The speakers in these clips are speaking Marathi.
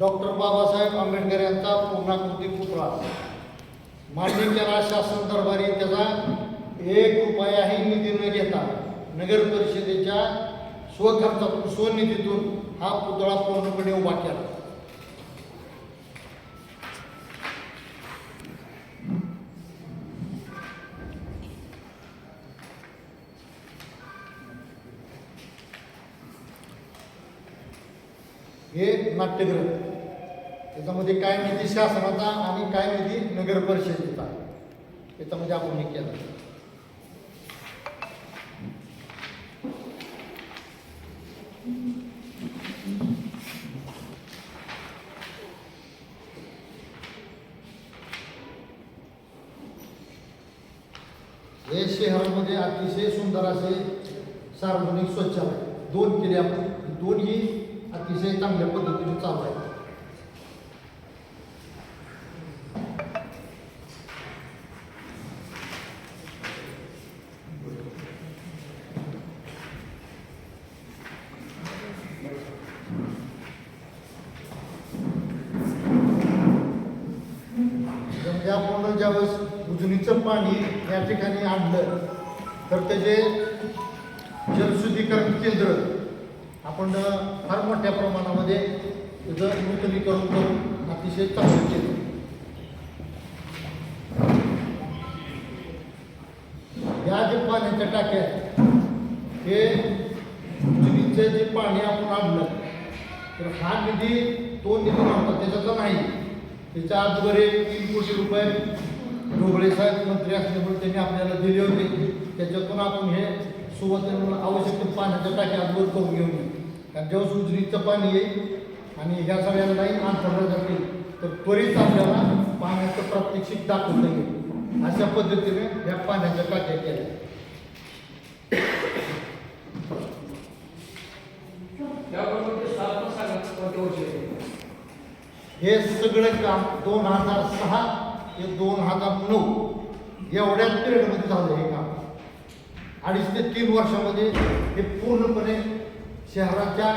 डॉक्टर बाबासाहेब आंबेडकर यांचा पूर्णाकृती पुतळा. मान्य केला शासन दरबारी त्याचा एक रुपयाही निधी न घेता नगर परिषदेच्या स्वखर्चातून स्वनिधीतून हा पुतळा पूर्णपणे उभा केला. हे नाट्यगृह त्याच्यामध्ये काय निधी शासनाचा आणि काय निधी नगर परिषदेचा. याच्यामध्ये आपण हे केलं. हे शहरामध्ये अतिशय सुंदर असे सार्वजनिक शौचालय दोन केले आपण दोन्ही अतिशय चांगल्या पद्धतीने चालू आहे. म्हणजे आपण ज्यावेळेस उजनीचं पाणी या ठिकाणी आणलं तर त्याचे जलशुद्धीकरण केंद्र आपण प्रमाणामध्ये त्याचं नूतनीकरण करून अतिशय चांगलं केलं. या जे पाण्याच्या टाक्या आहेत, हे उजनीचं जे पाणी आपण आणलं तर हा निधी तो निधी नव्हता त्याच्यातला नाही. त्याच्या आजवर एक तीन कोटी रुपये ढोबळे साहेब मंत्री असल्यामुळे त्यांनी आपल्याला दिले होते. त्याच्यातून आपण हे सुवर्ण आवश्यक पाण्याच्या टाक्या आजवर करून घेऊन येऊ कारण जेव्हा पाणी येईल आणि ह्या सगळ्यांनाही लाईन जातील तर त्वरित आपल्याला पाण्याचं प्रात्यक्षिक दाखवता येईल अशा पद्धतीने ह्या पाण्याच्या टाक्या केल्या. त्याबरोबर ते हे सगळं काम दोन हजार सहा ते दोन हजार नऊ एवढ्याच पिरियडमध्ये झालं हे काम. अडीच ते तीन वर्षामध्ये हे पूर्णपणे शहराच्या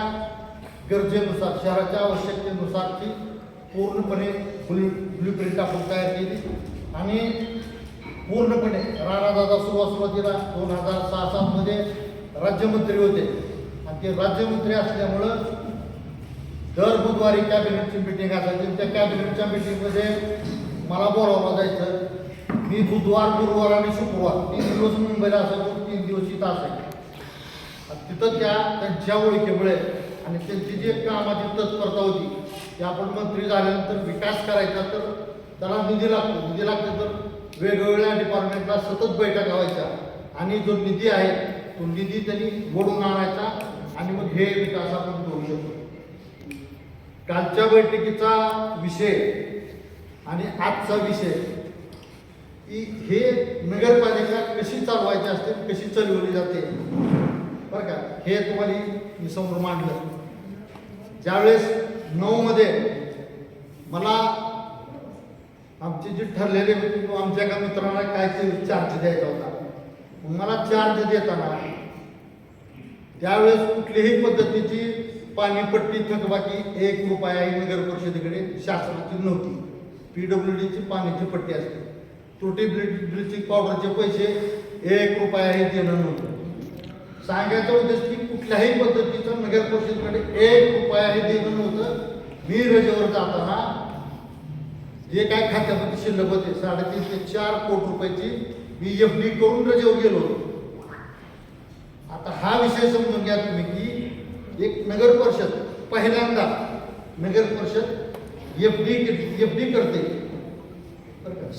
गरजेनुसार शहराच्या आवश्यकतेनुसार ती पूर्णपणे ब्लू ब्लूप्रिंट आपण तयार केली. आणि पूर्णपणे राणादादा सुरुवात सुरुवातीला दोन हजार सहा सातमध्ये राज्यमंत्री होते. आणि ते राज्यमंत्री असल्यामुळं दर बुधवारी कॅबिनेटची मिटिंग असायची. त्या कॅबिनेटच्या मिटिंगमध्ये मला बोलावलं जायचं मी बुधवार गुरुवार आणि शुक्रवार तीन दिवस मुंबईला असायचो तीन दिवस इथं असायचो. आणि तिथं त्या त्यांच्या ओळखीमुळे आणि त्यांची जी कामाची तत्परता होती की आपण मंत्री झाल्यानंतर विकास करायचा तर त्याला निधी लागतो. निधी लागतो तर वेगवेगळ्या डिपार्टमेंटला सतत बैठका व्हायच्या आणि जो निधी आहे तो निधी त्यांनी ओढून आणायचा आणि मग हे विकास आपण करू शकतो. कालच्या बैठकीचा विषय आणि आजचा विषय की हे नगरपालिका कशी चालवायची असते कशी चालवली जाते बरं का हे तुम्हाला मी समोर मांडलं. ज्यावेळेस नऊमध्ये मला आमचे जे ठरलेले होती आमच्या एका मित्रांना काय चार्ज द्यायचा होता. मला चार्ज देताना त्यावेळेस कुठलीही पद्धतीची पाणीपट्टी थकबाकी एक रुपया नगर परिषदेकडे शासनाची नव्हती. पी डब्ल्यू डीची पाण्याची पट्टी असते. त्रुटी ब्लिचिंग पावडरचे पैसे एक रुपयाही देणं नव्हतं. सांगायचं उद्देश की कुठल्याही पद्धतीचं नगर परिषदेकडे एक रुपयाही देणं नव्हतं. मी रजेवर जाताना जे काय खात्यामध्ये शिल्लक होते साडेतीन ते चार कोटी रुपयाची मी एफ डी करून रजेवर गेलो होतो. आता हा विषय समजून घ्या तुम्ही की एक नगर परिषद पहिल्यांदा नगर परिषद एफ डी एफ डी करते.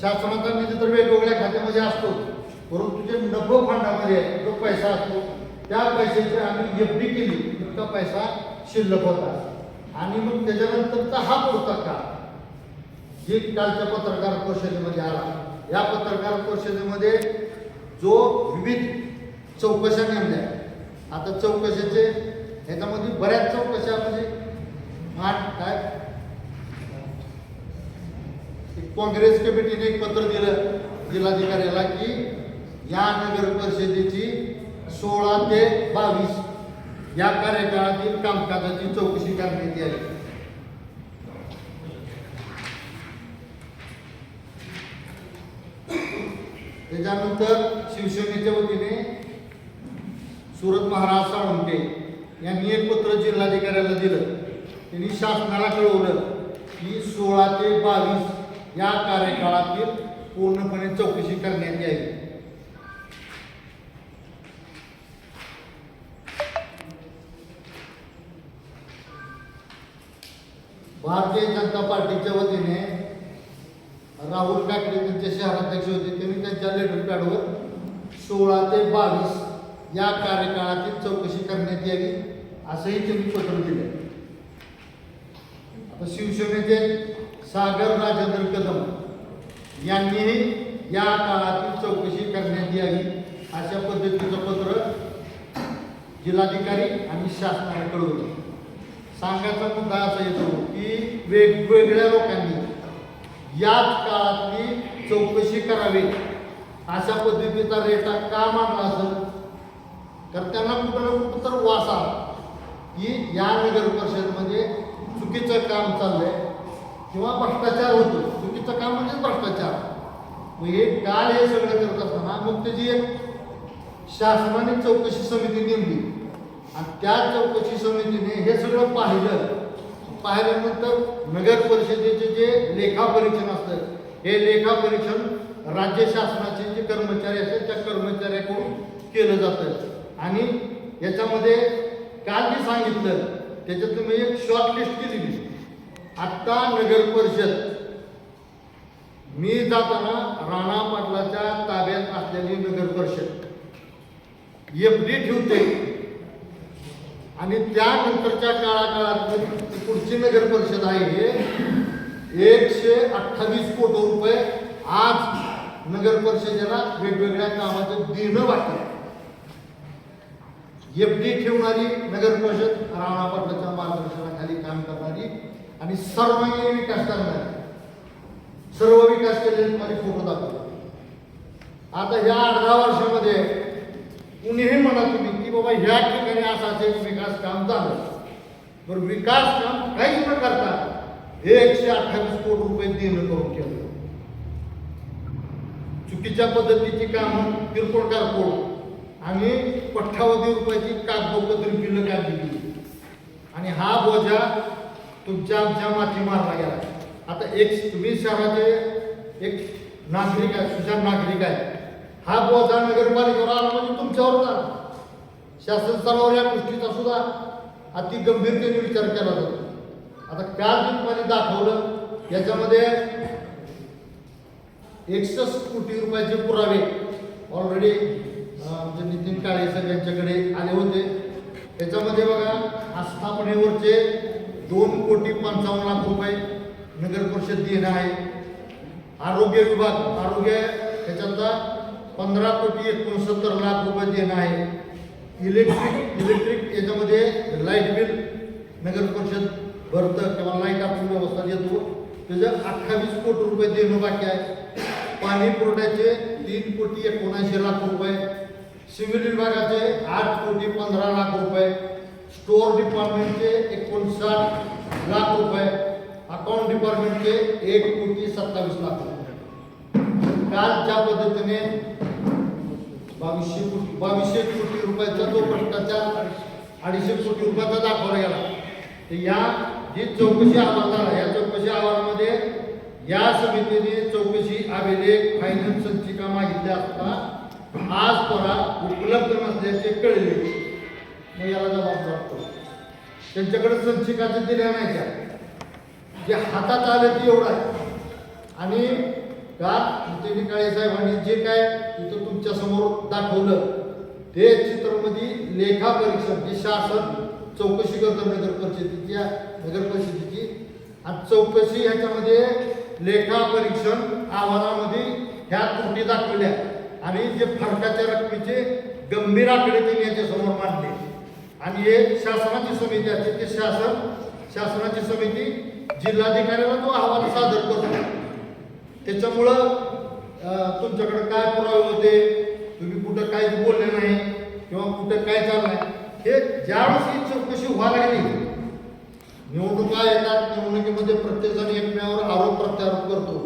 शासनाचा निधी तर वेगवेगळ्या खात्यामध्ये असतो परंतु जे नफो फंडामध्ये आहे जो पैसा असतो त्या पैशाची आम्ही एफ डी केली इतका पैसा शिल्लक होता. आणि मग त्याच्यानंतरचा हा पुस्तक का जे कालच्या पत्रकार परिषदेमध्ये आला. या पत्रकार परिषदेमध्ये जो विविध चौकशा नेमल्या. आता चौकशीचे ह्याच्यामध्ये बऱ्याच चौकशा म्हणजे आठ काय? काँग्रेस कमिटीने एक पत्र दिलं जिल्हाधिकाऱ्याला की या नगर परिषदेची सोळा ते बावीस या कार्यकाळातील कामकाजाची चौकशी करण्यात आली त्याच्यानंतर शिवसेनेच्या वतीने सुरत महाराज साळुंके यांनी एक पत्र जिल्हाधिकाऱ्याला दिलं. त्यांनी शासनाला कळवलं की सोळा ते बावीस या कार्यकाळातील पूर्णपणे चौकशी करण्यात यावी. भारतीय जनता पार्टीच्या वतीने राहुल काकडे त्यांचे शहराध्यक्ष होते. त्यांनी त्यांच्या लेटर पॅडवर सोळा ते बावीस या कार्यकाळातील चौकशी करण्यात यावी असंही त्यांनी पत्र दिलं आता शिवसेनेचे सागर राजेंद्र कदम यांनीही या काळातील चौकशी करण्यात यावी अशा पद्धतीचं पत्र जिल्हाधिकारी आणि शासनाला कळवलं सांगायचा मुद्दा असा येतो की वेगवेगळ्या लोकांनी याच काळातली चौकशी करावी. अशा पद्धतीचा रेटा का मांडला असेल? तर त्यांना कुठं ना कुठं तर वास आला. की या नगर परिषदमध्ये चुकीचं काम चाललंय किंवा भ्रष्टाचार होतो चुकीचं काम म्हणजे भ्रष्टाचार. मग हे काल हे सगळं करत असताना मग त्याची एक शासनाने चौकशी समिती नेमली. आणि त्या चौकशी समितीने हे सगळं पाहिलं. पाहिल्यानंतर नगर परिषदेचे जे लेखापरीक्षण असतं हे लेखापरीक्षण राज्य शासनाचे जे कर्मचारी असतात त्या कर्मचाऱ्याकडून केलं जातं. आणि याच्यामध्ये काल मी सांगितलं त्याच्यात मी एक शॉर्टलिस्ट केलेली. आत्ता नगर परिषद मी जाताना राणा पाटलाच्या ताब्यात असलेली नगर परिषद. एफ डी ठेवते. आणि त्यानंतरच्या काळाकाळात पुढची नगर परिषद आहे हे एकशे अठ्ठावीस कोटी रुपये आज नगर परिषदेला वेगवेगळ्या कामाचं देणं वाटतं एफ डी ठेवणारी नगर परिषद राणा पाटलाच्या मार्गदर्शनाखाली काम करणारी आणि सर्वांगीण विकास करणारी. सर्व विकास केलेले माझे फोटो दाखवतो. आता ह्या अर्धा वर्षामध्ये कुणीही म्हणा तुम्ही बाबा ह्या ठिकाणी असं असेल विकास काम झालं. बरं विकास काम काहीच न करता एकशे अठ्ठावीस कोटी रुपये देणं करून केलं. चुकीच्या पद्धतीची कामं किरकोळ कारकोळ. आणि पठ्ठावधी रुपयाची कागदोपत्री बिल्ल काढली आणि हा बोजा तुमच्या आमच्या माती मारला गेला. आता एक तुम्ही शहराचे एक नागरिक आहे सुजाण नागरिक आहे. हा बोजा नगरपालिकेवर आला म्हणजे तुमच्यावर आला शासन स्तरावर या गोष्टीचा सुद्धा अति गंभीरतेने विचार केला जातो. आता काल जे तुम्हाला दाखवलं याच्यामध्ये एकसष्ट कोटी रुपयाचे पुरावे ऑलरेडी म्हणजे नितीन काळे सर यांच्याकडे आले होते. त्याच्यामध्ये बघा आस्थापनेवरचे दोन कोटी पंचावन्न लाख रुपये नगर परिषद देणं आहे. आरोग्य विभाग आरोग्य त्याच्यातला पंधरा कोटी एकोणसत्तर लाख रुपये देणं आहे. इलेक्ट्रिक इलेक्ट्रिक याच्यामध्ये लाइट बिल नगर परिषद भरतं किंवा लाइट आपण व्यवस्था देतो. त्याचं अठ्ठावीस कोटी रुपये देणं बाकी आहे. पाणी पुरवठ्याचे तीन कोटी एकोणऐंशी लाख रुपये. सिव्हिल विभागाचे आठ कोटी पंधरा लाख रुपये. स्टोअर डिपार्टमेंटचे एकोणसाठ लाख रुपये. अकाउंट डिपार्टमेंटचे एक कोटी सत्तावीस लाख रुपये. काल ज्या पद्धतीने बावीसशे कोटी बावीसशे कोटी रुपयाचा जो भ्रष्टाचार अडीचशे कोटी रुपयाचा दाखवला गेला. तर या जी चौकशी अहवाल झाला या चौकशी अहवालामध्ये या समितीने चौकशी अभिलेख फायनल संचिका मागितल्या असता आज परा उपलब्ध नसल्याचे कळले. मग याला जबाब वाटतो त्यांच्याकडे संचिकाच्या दिल्या नाही त्या. जे हातात आलं ते एवढं आहे. आणि का? नितीन काळे साहेबांनी जे काय तिथं तुमच्यासमोर दाखवलं ते चित्रमध्ये लेखा परीक्षण जे शासन चौकशी करतं नगर परिषदेच्या नगर परिषदेची आणि चौकशी ह्याच्यामध्ये लेखा परीक्षण अहवालामध्ये ह्या त्रुटी दाखवल्या. आणि जे फरकाच्या रकमेचे गंभीर आकडे त्यांनी याच्यासमोर मांडले. आणि हे शासनाची समिती असते ते शासन शासनाची समिती जिल्हाधिकाऱ्याला तो अहवाल सादर करतो. त्याच्यामुळं तुमच्याकडं तुमच्याकडे काय पुरावे होते? तुम्ही कुठं काय बोलले नाही? किंवा कुठं काय चाललंय हे ज्यावेळेस ही चौकशी व्हायला लागली निवडणुका येतात निवडणुकीमध्ये प्रत्येक जण एकमेकावर आरोप प्रत्यारोप करतो.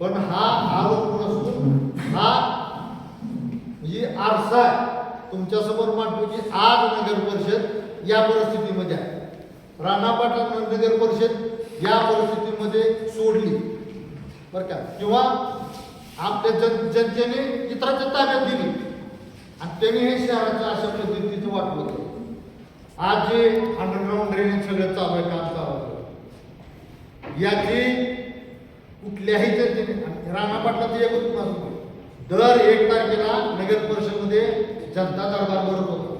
पण हा आरोप नसून हा म्हणजे आरसा आहे तुमच्यासमोर मांडतो की आज नगर परिषद या परिस्थितीमध्ये आहे. राणा पाटण नगर परिषद या परिस्थितीमध्ये सोडली. बरं का? किंवा आपल्या जन जनतेने चित्राच्या ताब्यात दिली. आणि त्यांनी हे शहराचं अशा पद्धतीचं वाटलं. आज जे अंडरग्राऊंड ड्रेनेज सगळं चालू आहे काम चालू याची कुठल्याही जनतेने आणि राणा पाटलाचं एकच मत दर एक तारखेला नगर परिषदमध्ये जनता दरबार भरत होतो.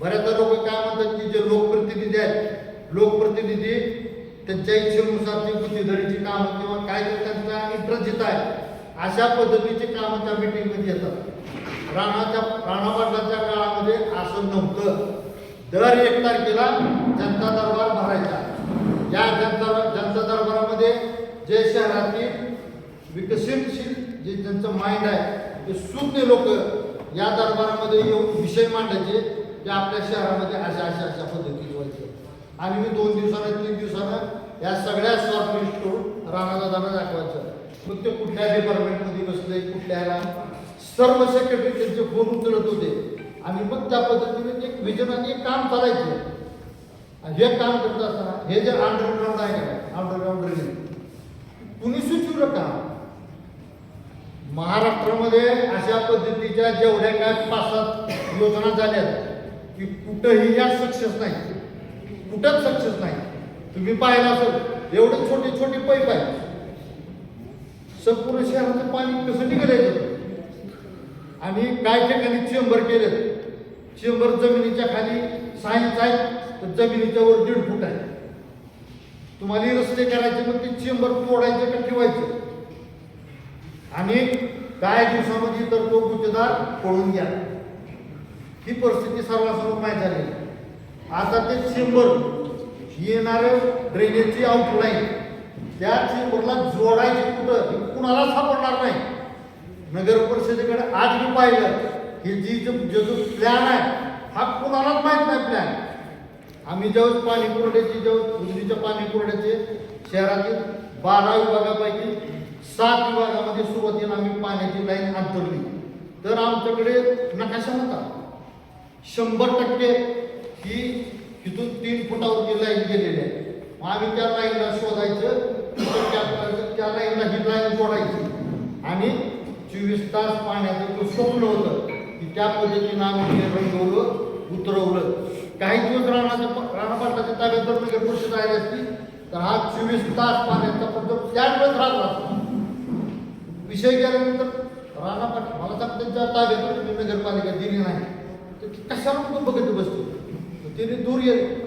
बऱ्याचदा लोक काय म्हणतात की जे लोकप्रतिनिधी आहेत लोकप्रतिनिधी त्यांच्या इच्छेनुसार ते बुद्धिधरीची कामं किंवा काय त्यांचा इंटरेस्ट घेत आहे अशा पद्धतीची कामं त्या मिटिंगमध्ये येतात. राणाच्या राणा काळामध्ये असं नव्हतं. दर एक तारखेला जनता दरबार भरायचा. या जनता जनता दरबारामध्ये जे शहरातील विकसनशील जे त्यांचं माइंड आहे ते शून्य लोक या दरबारामध्ये येऊन विषय मांडायचे ते आपल्या शहरामध्ये अशा अशा अशा पद्धतीने व्हायचे. आणि मी दोन दिवसानं तीन दिवसानं या सगळ्या शॉर्ट लिस्ट करून राणादादांना दाखवायचं. मग ते कुठल्या डिपार्टमेंटमध्ये बसले कुठल्या ह्याला? सर्व सेक्रेटरी त्यांचे फोन उचलत होते. आणि मग त्या पद्धतीने एक विजन आणि एक काम चालायचं. आणि हे काम करत असताना हे जे अंडरग्राऊंड आहे का अंडरग्राऊंड ड्रेनेज कुणी सुचवलं का? महाराष्ट्रामध्ये अशा पद्धतीच्या जेवढ्या काय पाच सात योजना झाल्यात की कुठंही या सक्सेस नाही. कुठंच सक्सेस नाही. तुम्ही पाहिलं असेल एवढे छोटे छोटे पैप आहेत. संपूर्ण शहराचं पाणी कसं निघालायचं आणि काय ठिकाणी चेंबर केले चेंबर जमिनीच्या खाली सायन्स आहे तर जमिनीच्या वर दीड फूट आहे. तुम्हाला रस्ते करायचे मग ते चेंबर तोडायचे का ठेवायचे? आणि काय दिवसामध्ये तर तो गुत्तेदार पळून गेला. ही परिस्थिती सर्वांसमोर माहीत झाली आता ते चेंबर येणारं ड्रेनेजची आउटलाईन त्या चेंबरला जोडायची कुठं? हे कुणाला सापडणार नाही. नगर परिषदेकडे आज मी पाहिलं हे जी जो जो जो प्लॅन आहे हा कुणालाच माहीत नाही प्लॅन आम्ही जेव्हा पाणी पुरवठ्याची जेव्हा उजनीच्या पाणी पुरवठ्याचे शहरातील बारा विभागापैकी सात विभागामध्ये सुरुवातीला आम्ही पाण्याची लाईन अंतरली तर आमच्याकडे नकाशा होता शंभर टक्के ही तिथून तीन फुटावरती लाईन गेलेली आहे. मग आम्ही त्या लाईनला शोधायचं त्या लाईनला ही लाईन जोडायची. आणि चोवीस तास पाण्याचं तो स्वप्न होतं की त्या पद्धतीनं आम्ही रंगवलं उतरवलं. काही दिवस राणाचं राणापाटाच्या ताब्यात जर नगर परिषद आली असती तर हा चोवीस तास पाण्याचा पद्धत त्याच वेळेस राहत असतो. विषय गेल्यानंतर राणापाट मला सांगतात त्यांच्या ताब्यात तुम्ही नगरपालिका दिली नाही. तर कशाला बघत बसतो? त्याने दूर येतो.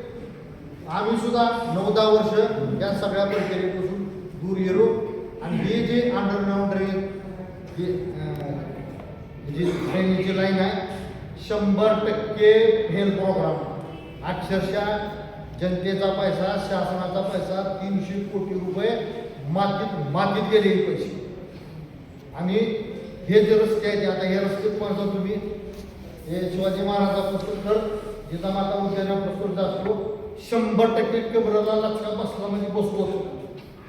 आम्ही सुद्धा नऊ दहा वर्ष या सगळ्या प्रक्रियेपासून दूर गेलो आणि हे जे अंडरग्राऊंड ड्रेन जे जी ड्रेनेजची लाईन आहे शंभर टक्के फेल प्रोग्राम अक्षरशः जनतेचा पैसा शासनाचा पैसा तीनशे कोटी रुपये मातीत मातीत गेले पैसे. आणि हे जे रस्ते आहेत आता हे रस्ते पाहता तुम्ही? हे शिवाजी महाराजापासून तर जिजामाता उद्यानापासून असतो शंभर टक्के कबराला लचका बसला म्हणजे बसतो.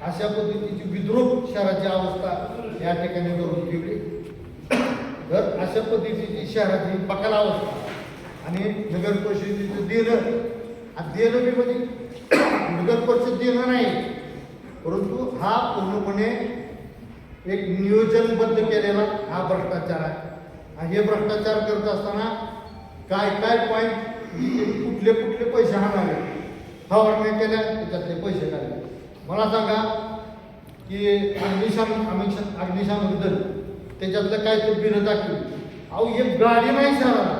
अशा पद्धतीची विद्रोह शहराची अवस्था या ठिकाणी करून ठेवली तर अशा पद्धतीची शहराची बकाल अवस्था आणि नगर परिषदेचं देणं आणि देणं मी म्हणजे नगर परिषद देणं नाही परंतु हा पूर्णपणे एक नियोजनबद्ध केलेला हा भ्रष्टाचार आहे. आणि हे भ्रष्टाचार करत असताना काय काय पॉईंट कुठले कुठले पैसे हाणावे फवारण्या केल्या त्याच्यातले पैसे काढले. मला सांगा की अग्निशाम अग्निशाम अग्निशामक दल त्याच्यातलं काय ते बिलं दाखवली अहो एक गाडी नाही शहराला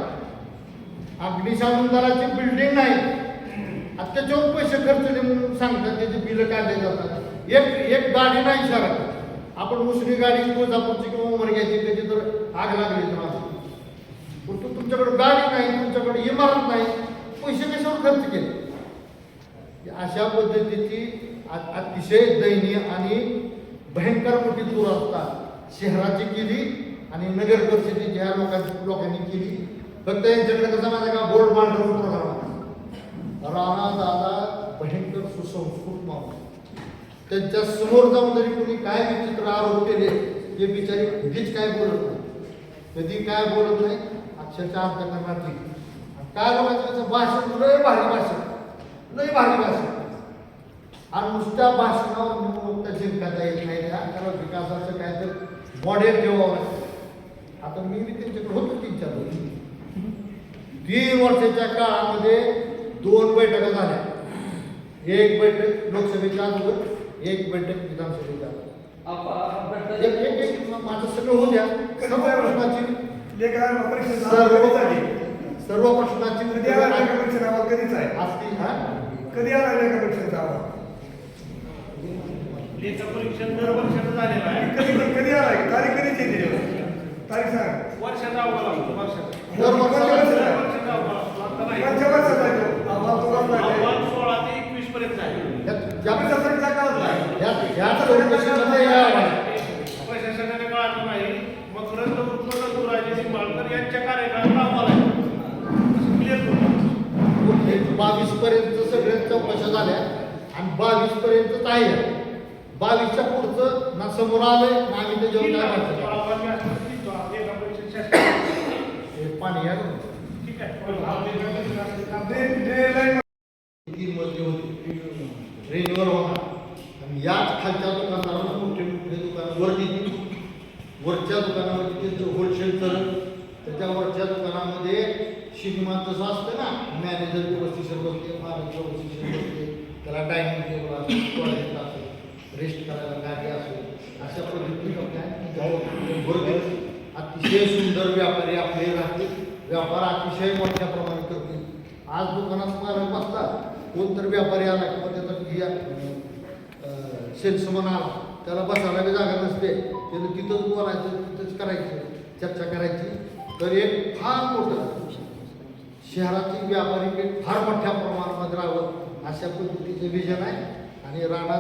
अग्निशामक दलाची बिल्डिंग नाही. आता त्याच्यावर पैसे खर्चले म्हणून सांगतात त्याचे बिलं काढले जातात. एक एक गाडी नाही शहरात आपण मुसली गाडी तुळजापूरची किंवा उमरग्याची त्याची तर आग लागली तर परंतु तुमच्याकडे गाडी नाही तुमच्याकडे इमारत नाही. पैसे कशावर खर्च केले? अशा पद्धतीची अतिशय दयनीय आणि भयंकर मोठी असतात शहराची केली आणि नगर परिषदेची ह्या लोकांची लोकांनी केली. फक्त यांच्याकडे कसं माझा का? बोर्ड मांडून प्रोग्राम राणा दादा भयंकर सुसंस्कृत माणूस. त्यांच्यासमोर जाऊन जरी कोणी काय विचित्र आरोप केले ते बिचारी कधीच काय बोलत नाही. कधी काय बोलत नाही? अक्षरशः येईल. आणि काय लोकांचं त्याचं? भाषण लय भारी भाषण लय भारी भाषण आणि नुसत्या भाषणावर निवडणूक जिंकता येत नाही. त्या कारण विकासाचं काय तर मॉडेल लागतं आता मी बी त्यांच्याकडे होतो तीन चार वर्ष. तीन वर्षाच्या काळामध्ये दोन बैठका झाल्या. एक बैठक लोकसभेच्या अगोदर एक बैठक विधानसभेच्या माझं सगळं होऊ द्या. सर्व प्रश्नाची सर्व कधीच आली सर्व प्रश्नाची कधी आला लेखा परीक्षेचा अहवाल कधीच आहे. असती हा? कधी आला लेखा परीक्षेचा लेखा परीक्षण दर वर्षाचं झालेलं आहे. कधी कधी आला तारीख कधीची आहे त्याच्यावर? तारीख सांग. वर्षाचा अहवाल असतो वर्षाचा. दर वर्षाचा? वर्षाचा वर्षाचा आहे. तो? अहवाल तो. सोळा ते एकवीस पर्यंत आहे. या- परीक्षा काळातला आहे. या- या चौकशीमध्ये या प्रशासनाने कळालं नाही. मग रंग निंबाळकर यांच्या कार्यकाळात करू बावीस पर्यंत सगळ्या चौकशा झाल्या आणि बावीस पर्यंतच आहे. बावीसच्या पुढचं ना समोर आलंय ना आम्ही त्याच्यावर काय हे पाणी या ना. ठीक आहे. पण हा तीन मजली होती? रेंजवर होणार आणि याच खालच्या दुकानदारांना मोठे मोठे दुकान वर दिली वरच्या दुकानामध्ये त्यांचं होलसेल चालत त्याच्या वरच्या दुकानामध्ये सिनेमा तसं असतं ना मॅनेजर व्यवस्थित बसते मालक व्यवस्थित बसते त्याला डायनिंग टेबल असतो टॉयलेट असेल रेस्ट करायला गाडी असो अशा पद्धतीने काय अतिशय सुंदर व्यापारी आपले राहते. व्यापार अतिशय मोठ्या प्रमाणात करते. आज दुकानात मालक बसतात कोणतरी व्यापारी आला किंवा त्याचा सेल्समन आला त्याला बसायला बी जागा नसते. त्याला तिथंच बोलायचं तिथंच करायचं चर्चा करायची. तर एक फार मोठं शहरातील व्यापारी फार मोठ्या प्रमाणामध्ये राहावं अशा पद्धतीचं विजन आहे. आणि राणा